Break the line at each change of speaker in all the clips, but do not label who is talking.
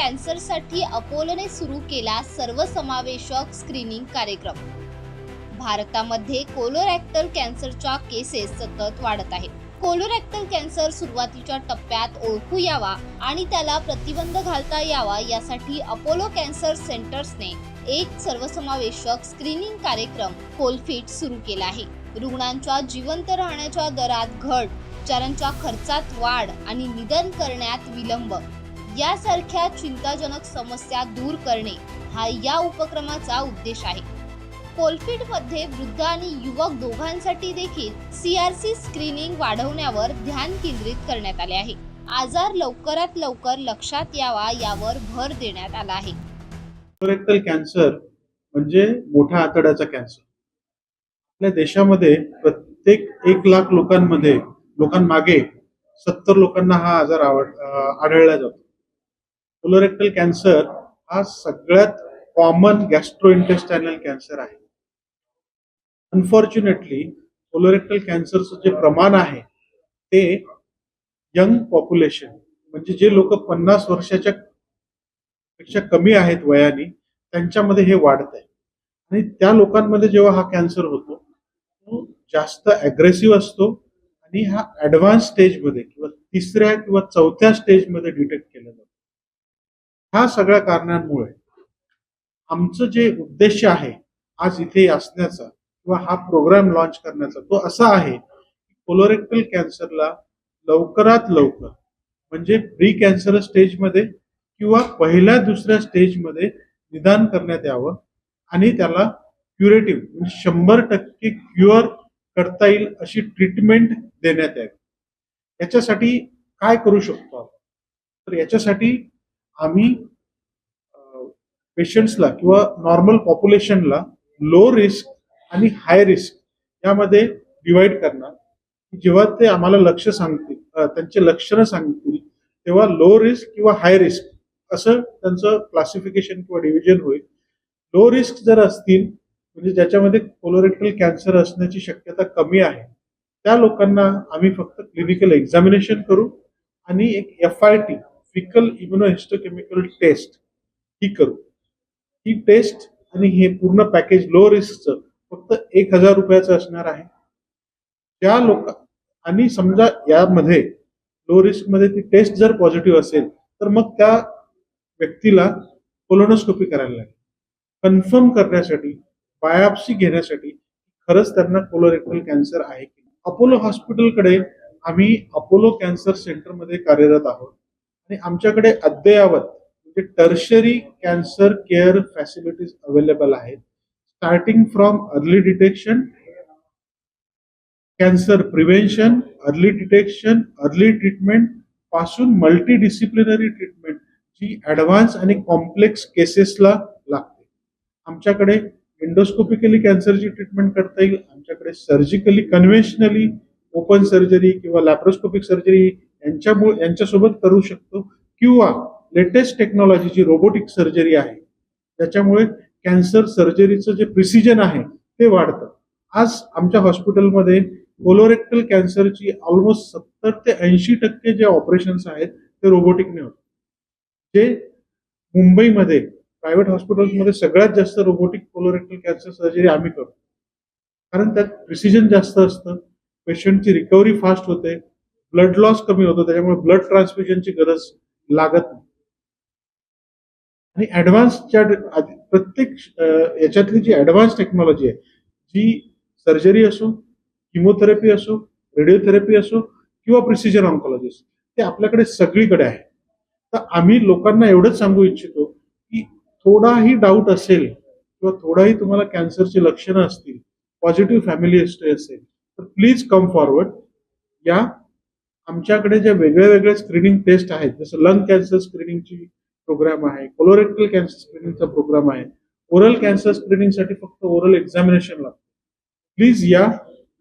कॅन्सरसाठी अपोलोने सुरू केला सर्वसमावेशक स्क्रीनिंग कार्यक्रम. भारतामध्ये कोलोरॅक्टल कॅन्सरच्या केसेस सतत वाढत आहेत. कोलोरॅक्टल कॅन्सर सुरुवातीच्या टप्प्यात ओळखू यावा आणि त्याला प्रतिबंध घालता यावा यासाठी अपोलो कॅन्सर सेंटर्सने एक सर्वसमावेशक स्क्रीनिंग कार्यक्रम कोलफिट सुरू केला आहे. रुग्णांच्या जिवंत राहण्याच्या दरात घट उपचारांच्या खर्चात वाढ आणि निधन करण्यात विलंब यासारख्या चिंताजनक समस्या दूर करणे हा या उपक्रमाचा उद्देश आहे. कोलफिटमध्ये वृद्ध आणि युवक दोघांसाठी देखील सीआरसी स्क्रीनिंग वाढवण्यावर ध्यान केंद्रित करण्यात आले आहे. आजार लवकरात लवकर लक्षात यावा यावर भर देण्यात आला आहे.
कोलोरेक्टल कॅन्सर म्हणजे मोठा आतड्याचा कॅन्सर. आपल्या देशामध्ये प्रत्येक एक लाख लोकांमध्ये लोकांमागे सत्तर लोकांना हा आजार आवड आढळला जातो. कोलोरेक्टल कॅन्सर हा सगळ्यात कॉमन गॅस्ट्रोइंटेस्टायनल कॅन्सर आहे. अनफॉर्च्युनेटली कोलोरेक्टल कॅन्सरचं जे प्रमाण आहे ते यंग पॉप्युलेशन म्हणजे जे लोक पन्नास वर्षाच्या पेक्षा कमी आहेत वयाने त्यांच्यामध्ये हे वाढत आहे आणि त्या लोकांमध्ये जेव्हा हा कॅन्सर होतो तो जास्त अग्रेसिव्ह असतो आणि हा ऍडव्हान्स स्टेजमध्ये किंवा तिसऱ्या किंवा चौथ्या स्टेजमध्ये डिटेक्ट केला जातो. ह्या सगळ्या कारणांमुळे आमचं जे उद्देश आहे आज इथे असण्याचा किंवा हा प्रोग्राम लॉन्च करण्याचा तो असा आहे की कोलोरेक्टल कॅन्सरला लवकरात लवकर म्हणजे प्री कॅन्सर स्टेजमध्ये किंवा पहिल्या दुसऱ्या स्टेजमध्ये निदान करण्यात यावं आणि त्याला क्युरेटिव्ह म्हणजे शंभर टक्के क्युअर करता येईल अशी ट्रीटमेंट देण्यात यावी. याच्यासाठी काय करू शकतो आपण? तर याच्यासाठी आम्ही पेशंट्सला किंवा नॉर्मल पॉप्युलेशनला लो रिस्क आणि हाय रिस्क यामध्ये डिवाइड करणार. जेव्हा ते आम्हाला लक्ष सांगतील त्यांचे लक्षणं सांगतील तेव्हा लो रिस्क किंवा हाय रिस्क असं त्यांचं क्लासिफिकेशन किंवा डिव्हिजन होईल. लो रिस्क जर असतील म्हणजे ज्याच्यामध्ये कोलोरेक्टल कॅन्सर असण्याची शक्यता कमी आहे त्या लोकांना आम्ही फक्त क्लिनिकल एक्झामिनेशन करू आणि एक F I T faecal immunohistochemical test ही करू. ही टेस्ट आणि हे पूर्ण पॅकेज लो रिस्कचं फक्त एक हजार रुपयाचं असणार आहे. त्या लोक आणि समजा यामध्ये लो रिस्कमध्ये ती टेस्ट जर पॉझिटिव्ह असेल तर मग त्या व्यक्तीला कोलोनोस्कोपी करायला लागेल. कन्फर्म करण्यासाठी बायोप्सी घेण्यासाठी खरंच त्यांना कोलोरेक्टल कॅन्सर आहे की अपोलो हॉस्पिटलकडे आम्ही अपोलो कॅन्सर सेंटरमध्ये कार्यरत आहोत. आणि आमच्याकडे अद्ययावत म्हणजे tertiary cancer care facilities available आहेत. Starting from early detection cancer prevention early detection early ट्रीटमेंटपासून multi disciplinary treatment जी ऍडव्हान्स आणि कॉम्प्लेक्स केसेसला लागते. आमच्याकडे एंडोस्कोपिकली कॅन्सरची ट्रीटमेंट करता येईल आमच्याकडे सर्जिकली कन्व्हेन्शनली ओपन सर्जरी किंवा लॅप्रोस्कोपिक सर्जरी यांच्यामुळे यांच्यासोबत करू शकतो किंवा लेटेस्ट टेक्नॉलॉजी जी रोबोटिक सर्जरी आहे. त्याच्यामुळे कॅन्सर सर्जरीचं जे प्रिसिजन आहे ते वाढतं. आज आमच्या हॉस्पिटलमध्ये कोलोरेक्टल कॅन्सरची ऑलमोस्ट सत्तर ते ऐंशी टक्के जे ऑपरेशन्स आहेत ते रोबोटिकने होतात. जे मुंबईमध्ये प्रायव्हेट हॉस्पिटल्समध्ये सगळ्यात जास्त रोबोटिक कोलोरेक्टल कॅन्सर सर्जरी आम्ही करतो. कारण त्यात प्रिसिजन जास्त असतं. पेशंटची रिकव्हरी फास्ट होते. ब्लड लॉस कमी होतो. त्याच्यामुळे ब्लड ट्रान्सफ्युजनची गरज लागत नाही. आणि ऍडव्हान्सच्या प्रत्येक याच्यातली जी ऍडव्हान्स टेक्नॉलॉजी आहे जी सर्जरी असो किमोथेरपी असो रेडिओथेरपी असो किंवा प्रिसिजन ऑन्कॉलॉजी असो ते आपल्याकडे सगळीकडे आहे. तर आम्ही लोकांना एवढंच सांगू इच्छितो की थोडाही डाऊट असेल किंवा थोडाही तुम्हाला कॅन्सरची लक्षणं असतील पॉझिटिव्ह फॅमिली हिस्ट्री असेल तर प्लीज कम फॉरवर्ड या आमच्याकडे ज्या वेगळ्या वेगळ्या स्क्रीनिंग टेस्ट आहेत जसं लंग कॅन्सर स्क्रीनिंगची प्रोग्राम आहे. कोलोरेक्टल कॅन्सर स्क्रीनिंगचा प्रोग्राम आहे. ओरल कॅन्सर स्क्रीनिंगसाठी फक्त ओरल एक्झामिनेशन लागतं. प्लीज या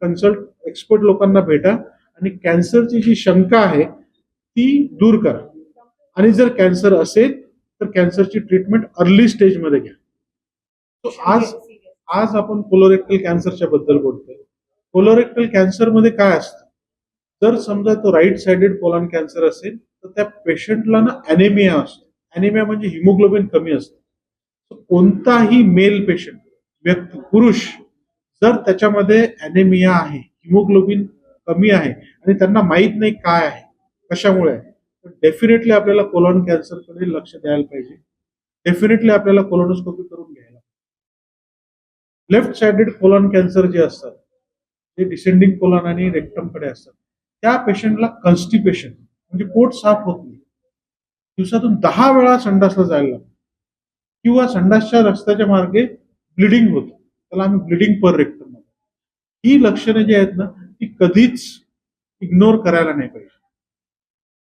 कन्सल्ट एक्सपर्ट लोकांना भेटा आणि कॅन्सरची जी शंका आहे ती दूर करा. आणि जर कॅन्सर असेल तर कॅन्सरची ट्रीटमेंट अर्ली स्टेजमध्ये घ्या. So, आज आज आपण कोलोरेक्टल कॅन्सरच्या बद्दल बोलतोय. कोलोरेक्टल कॅन्सरमध्ये काय असतं? जर समजा तो राईट साइडेड कोलॉन कॅन्सर असेल तर त्या पेशंटला ना अॅनेमिया असतो. अॅनिमिया म्हणजे हिमोग्लोबिन कमी असतं. कोणताही मेल पेशंट व्यक्ती पुरुष जर त्याच्यामध्ये अॅनेमिया आहे हिमोग्लोबिन कमी आहे आणि त्यांना माहीत नाही काय आहे कशामुळे आहे तर डेफिनेटली आपल्याला कोलॉन कॅन्सरकडे लक्ष द्यायला पाहिजे. डेफिनेटली आपल्याला कोलोनोस्कोपी करून घ्यायला लेफ्ट साइडेड कोलॉन कॅन्सर जे असतात ते डिसेंडिंग कोलॉन आणि रेक्टमकडे असतात त्या पेशंटला कन्स्टिपेशन म्हणजे पोट साफ होत नाही. दिवसातून दहा वेळा संडासला जायला लागतं. किंवा संडासच्या रस्त्याच्या मार्गे ब्लिडिंग होतं. त्याला आम्ही ब्लिडिंग पर रेक्टर म्हणतो. ही लक्षणं जी आहेत ना ती कधीच इग्नोर करायला नाही पाहिजे.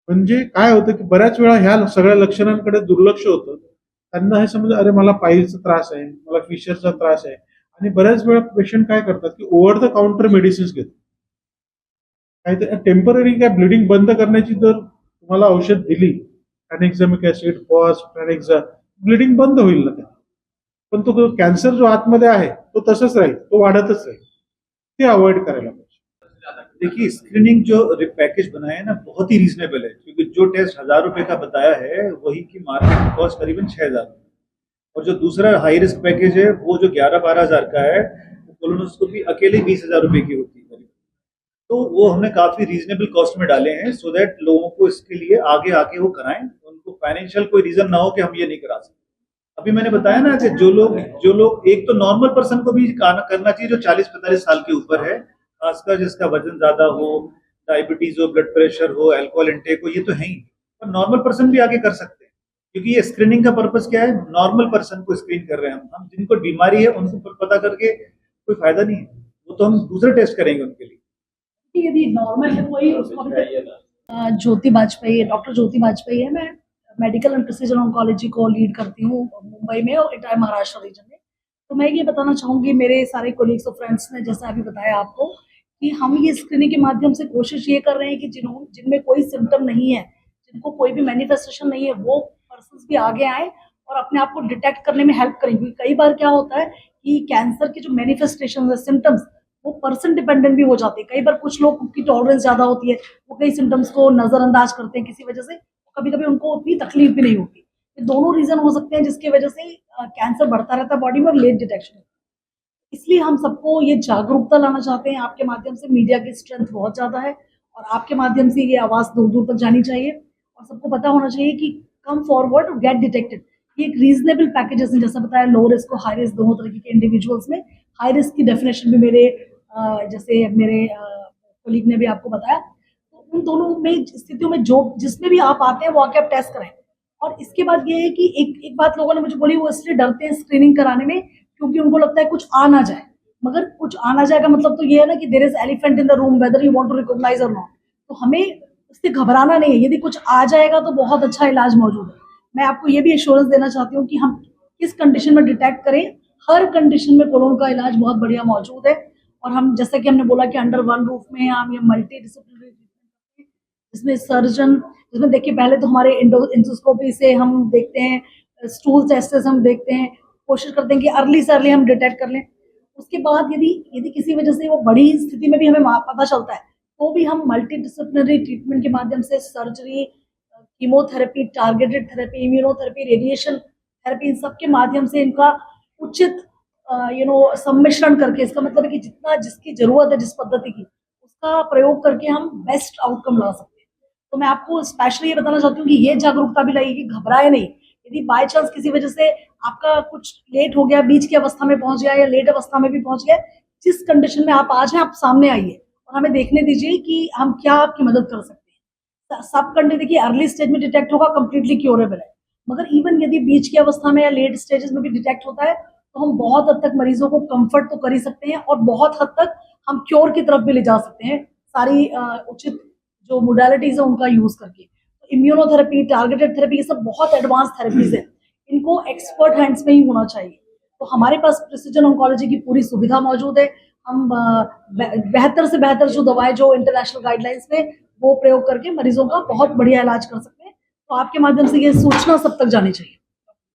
म्हणजे काय होतं की बऱ्याच वेळा ह्या सगळ्या लक्षणांकडे दुर्लक्ष होतं. त्यांना हे समज अरे मला पायीचा त्रास आहे मला फिशरचा त्रास आहे. आणि बऱ्याच वेळा पेशंट काय करतात की ओव्हर द काउंटर मेडिसिन्स घेतात. काहीतरी टेंपररी काय ब्लिडिंग बंद करण्याची जर तुम्हाला औषध दिली ट्रॅनेक्झामिक ऍसिड पॉज ट्रॅनेक्झा ब्लिडिंग बंद होईल ना पण तो कॅन्सर जो आतमध्ये आहे तो तसंच राहील तो वाढतच राहील. ते अवॉइड करायला पाहिजे.
देखिए स्क्रीनिंग जो पैकेज बनाया है ना, बहुत ही रीजनेबल है, क्योंकि जो टेस्ट हज़ार रुपए का बताया है, वही की मार्केट कॉस्ट करीबन छह हज़ार और जो दूसरा हाई रिस्क पैकेज है, वो जो ग्यारह बारह हज़ार का है कोलोनोस्कोपी अकेले बीस हज़ार रुपए की होती है। तो वो हमने काफ़ी रीजनेबल कॉस्ट में डाले हैं सो दैट लोगों को इसके लिए आगे आके वो कराएँ, उनको फाइनेंशियल कोई रीजन ना हो कि हम ये नहीं करा सकते। अभी मैंने बताया ना कि जो लोग जो लोग, एक तो नॉर्मल पर्सन को भी करना चाहिए जो चालीस पैंतालीस साल के ऊपर है, खासकर जिसका वज़न ज़्यादा हो डायबिटीज़ हो ब्लड प्रेशर हो एल्कोहल इंटेक हो, ये तो है ही। पर नॉर्मल पर्सन भी आगे कर सकते हैं, क्योंकि ये स्क्रीनिंग का पर्पज क्या है? नॉर्मल पर्सन को स्क्रीन कर रहे हैं हम। जिनको बीमारी है, उनको पता करके कोई फ़ायदा नहीं है। वो तो हम दूसरे टेस्ट करेंगे उनके लिए।
कि यदि नॉर्मल है कोई उसको तक अ, ज्योति वाजपेयी है डॉक्टर ज्योति वाजपेयी है। मैं मेडिकल एंड प्रिसीजन ऑन्कोलॉजी को लीड करती हूँ मुंबई में और इटाई महाराष्ट्र रीजन में। तो मैं ये बताना चाहूँगी मेरे सारे कोलीग्स और फ्रेंड्स ने जैसा अभी बताया आपको कि हम ये स्क्रीनिंग के माध्यम से कोशिश ये कर रहे हैं कि जिन्हों जिनमें कोई सिम्टम नहीं है जिनको कोई भी मैनिफेस्टेशन नहीं है वो पर्सन भी आगे आए और अपने आप को डिटेक्ट करने में हेल्प करें। क्योंकि कई बार क्या होता है कि कैंसर के जो मैनिफेस्टेशन है सिम्टम्स वो पर्सन डिपेंडेंट भी हो जाते हैं। कई बार कुछ लोग की टॉलरेंस ज़्यादा होती है, वो कई सिम्टम्स को नजरअंदाज करते हैं किसी वजह से कभी कभी उनको उतनी तकलीफ़ भी नहीं होती। ये दोनों रीजन हो सकते हैं जिसकी वजह से कैंसर बढ़ता रहता है बॉडी में और लेट डिटेक्शन इसलिए हम सबको ये जागरूकता लाना चाहते हैं। आपके माध्यम से मीडिया की स्ट्रेंथ बहुत ज़्यादा है और आपके माध्यम से ये आवाज़ दूर दूर तक जानी चाहिए और सबको पता होना चाहिए कि कम फॉरवर्ड और गेट डिटेक्टेड ये एक रीजनेबल पैकेजेस हैं, जैसा बताया लो रिस्क और हाई रिस्क दोनों तरीके के इंडिविजुअल्स में। हाई रिस्क की डेफिनेशन भी मेरे जैसे मेरे कोलीग ने भी आपको बताया तो उन दोनों में स्थितियों में जो जिसमें भी आप आते हैं, वो आके आप टेस्ट करें और इसके बाद ये है कि एक एक बात लोगों ने मुझे बोली, वो इसलिए डरते हैं स्क्रीनिंग कराने में, क्योंकि उनको लगता है कुछ आ ना जाए। मगर कुछ आना जाएगा मतलब तो ये है ना कि there is elephant in the room whether you want to recognise or not तो हमें उससे घबराना नहीं है। यदि कुछ आ जाएगा तो बहुत अच्छा इलाज मौजूद है। मैं आपको ये भी एश्योरेंस देना चाहती हूँ कि हम किस कंडीशन में डिटेक्ट करें। हर कंडीशन में कोलोन का इलाज बहुत बढ़िया मौजूद है। और हम, जैसे कि हमने बोला कि अंडर वन रूफ में हम ये मल्टी डिसिप्लिनरी जिसमें सर्जन जिसमें देखिए पहले तो हमारे इंडोस्कोपी से हम देखते हैं स्टूल टेस्ट से हम देखते हैं, कोशिश करते हैं कि अर्ली से अर्ली हम डिटेक्ट कर लें। उसके बाद यदि यदि किसी वजह से वो बड़ी स्थिति में भी हमें पता चलता है तो भी हम मल्टी डिसिप्लिनरी ट्रीटमेंट के माध्यम से surgery chemotherapy targeted therapy immunotherapy radiation therapy in सब के माध्यम से इनका उचित यू नो सम्मिश्रण करके, इसका मतलब है कि जितना जिसकी ज़रूरत है, जिस पद्धति की, उसका प्रयोग करके हम बेस्ट आउटकम ला सकते हैं। तो मैं आपको स्पेशली ये बताना चाहती हूँ कि ये जागरूकता भी कि घबराए नहीं। यदि बाय चांस किसी वजह से आपका कुछ लेट हो गया, बीच की अवस्था में पहुँच गया या लेट अवस्था में भी पहुँच गया, जिस कंडीशन में आप आज हैं, आप सामने आइए और हमें देखने दीजिए कि हम क्या आपकी मदद कर सकते हैं। सब कंडी देखिए अर्ली स्टेज में डिटेक्ट होगा कंप्लीटली क्योरेबल है। मगर इवन यदि बीच की अवस्था में या लेट स्टेजेस में भी डिटेक्ट होता है तो हम बहुत हद तक मरीजों को कंफर्ट तो कर ही सकते हैं और बहुत हद तक हम क्योर की तरफ़ भी ले जा सकते हैं सारी उचित जो मोडालिटीज है उनका यूज़ करके। इम्यूनोथेरेपी टारगेटेड थेरेपी ये सब बहुत एडवांस थेरेपीज है। इनको एक्सपर्ट हैंड्स में ही होना चाहिए। तो हमारे पास प्रिसीजन ऑन्कोलॉजी की पूरी सुविधा मौजूद है। हम बेहतर से बेहतर जो दवाएँ, जो इंटरनेशनल गाइडलाइंस में वो प्रयोग करके मरीजों का बहुत बढ़िया इलाज कर सकते हैं। तो आपके माध्यम से ये सूचना सब तक जानी चाहिए।